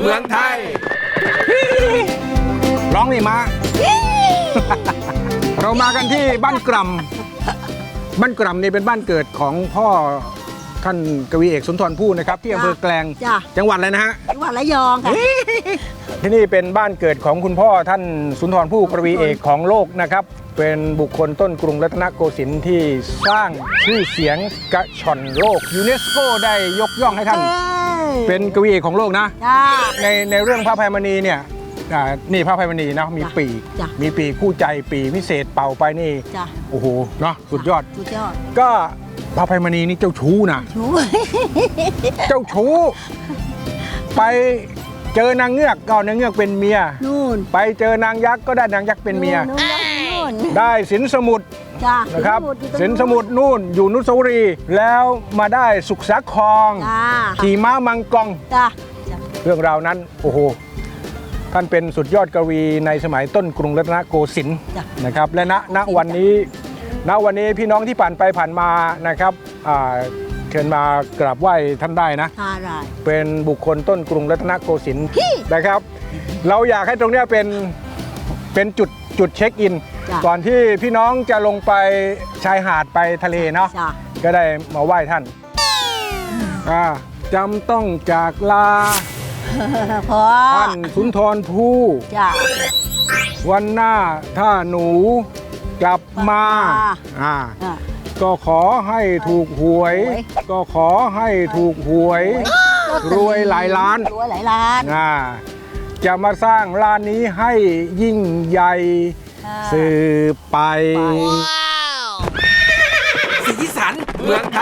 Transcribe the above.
เมืองไทย ร้องนี่มา เรามากันที่บ้านกรำบ้านกรำนี่เป็นบ้านเกิดของพ่อท่านกวีเอกสุนทรภู่นะครับ ที่อำเภอแกลงจ้ะ จังหวัดอะไรนะฮะ จังหวัดระยองค่ะ ที่นี่เป็นบ้านเกิดของคุณพ่อท่านสุนทรภู่กวีเอกของโลกนะครับ เป็นบุคคลต้นกรุงรัตนโกสินทร์ที่สร้างชื่อเสียงกระชอนโลกยูเนสโกได้ยกย่องให้ท่าน เป็นกวีเอกของโลกนะ จ้า ในในเรื่องพระภัยมณีเนี่ยอ่านี่พระภัยมณีนะมีจ้ะปีกจ้ะมีปีกคู่ใจปีวิเศษเป่าไปนี่จ้าโอ้โหเนาะสุดยอด สุดยอดก็พระภัยมณีนี่เจ้าชู้นะชู เจ้าชู้ ไปเจอนางเงือกก็นางเงือกเป็นเมีย นู่นไปเจอนางยักษ์ก็ได้นางยักษ์เป็นเมีย นู่นนู่นได้สินสมุทร จ้านะครับอยู่ตงสินสมุทรนู่นอยู่นุสาวรีย์แล้วมาได้สุขสาครจ้าขี่ม้ามังกรจ้า เรื่องราวนั้น โอ้โห ท่านเป็นสุดยอดกวีในสมัยต้นกรุงรัตนโกสินทร์จ้ะ นะครับ และณณวันนี้ณวันนี้พี่น้องที่ผ่านไปผ่านมานะครับอ่าเชิญมากราบไหว้ท่านได้นะทาได้เป็นบุคคลต้นกรุงรัตนโกสินทร์นะครับ เราอยากให้ตรงเนี้ยเป็นเป็นจุดจุดเช็คอิน จ้ะก่อนที่พี่น้องจะลงไปชายหาดไปทะเลเนาะจ้าก็ได้มาไหว้ท่านอ่าจำต้องจากลาพอท่านสุนทรภู่จ้าวันหน้าถ้าหนูกลับมามาอ่า อะ ก็ขอให้ถูกหวย หวย ก็ขอให้ถูกหวย รวยหลายล้าน รวยหลายล้าน อ่าจะมาสร้างร้านนี้ให้ยิ่งใหญ่อ่า สืบไป สีสันเมืองไท